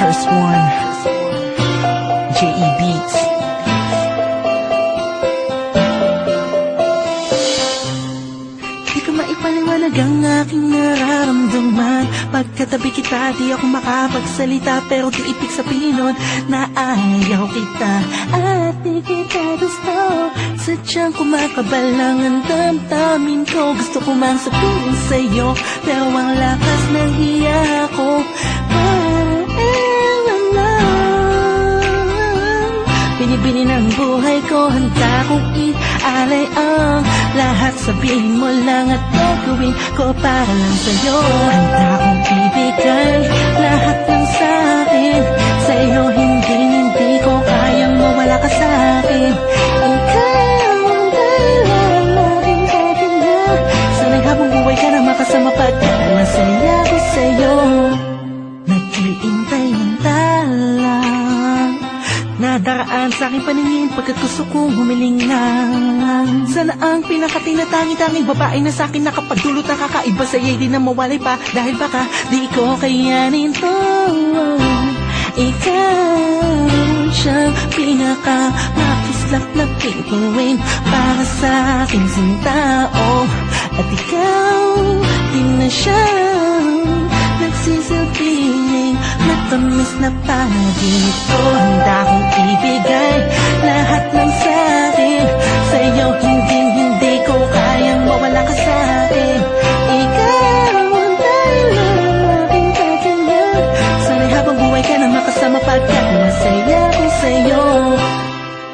First one. J.E. Beats. Di maipaliwanag ang aking nararamdaman Pagkatabi kita, di ako makapagsalita Pero di ibig sabihin nun na ayaw kita At di kita gusto Sadyang kumakabal lang ang damdamin ko Gusto ko mang sabihin sa'yo Pero ang lakas ng hiya ko i-alay ang lahat Sabihin mo lang at gagawin ko para lang sa'yo. Handa kong ibigay lahat ng sa'kin Sa'yo hindi, hindi ko kayang mawala ka sa'kin. Ikaw ang dahilan ng aking paghinga Sana'y habang buhay ka na makasama pagkat Nadaraan sa aking paningin pagkat gusto kong humiling lang Sana ang pinakatinatangi-tanging babae na sa akin nakapagdulot na kakaiba sa'yo'y di na mawalay pa Dahil baka di ko kayanin to. Ikaw siyang pinaka makislap-laping gawin Para sa aking sintao. At ikaw din na siyang Matamis na panaginip ko Handa kong ibigay lahat ng sa'kin. Sa'yo hindi, hindi ko kayang mawala ka sa'kin. Ikaw ang dahilan ng aking paghinga Sana'y habang buhay ka na makasama pagkat masaya ko sa'yo.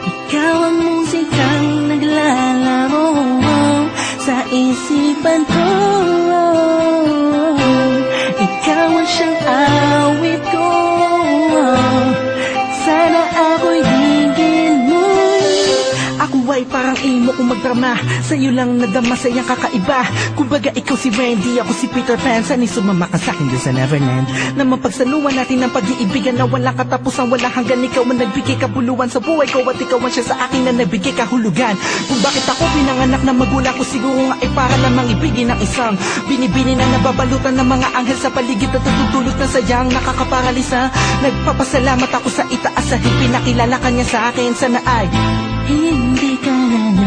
Ikaw ang musikang naglalaro sa isipan ko. Ikaw ang siyang Ay parang imo kung magdrama Sa'yo lang nadama sa iyang kakaiba. Kumbaga ikaw si Wendy, ako si Peter Pan. Sana'y sumama ka sa'kin dun sa Neverland? Na mapagsaluhan natin ng pag-iibigan Na walang katapusan, walang hanggan Ikaw ang nagbigay kabuluhan sa buhay ko At ikaw ang siya sa akin na nagbigay kahulugan. Kung bakit ako pinanganak na magulang ko Siguro nga ay para lamang ibigin ng isang Binibini na nababalutan ng mga anghel sa paligid At natutulot na sayang nakakaparalisa. Nagpapasalamat ako sa itaas Sa pinakilala kanya sa akin. Sana ay hindi ka na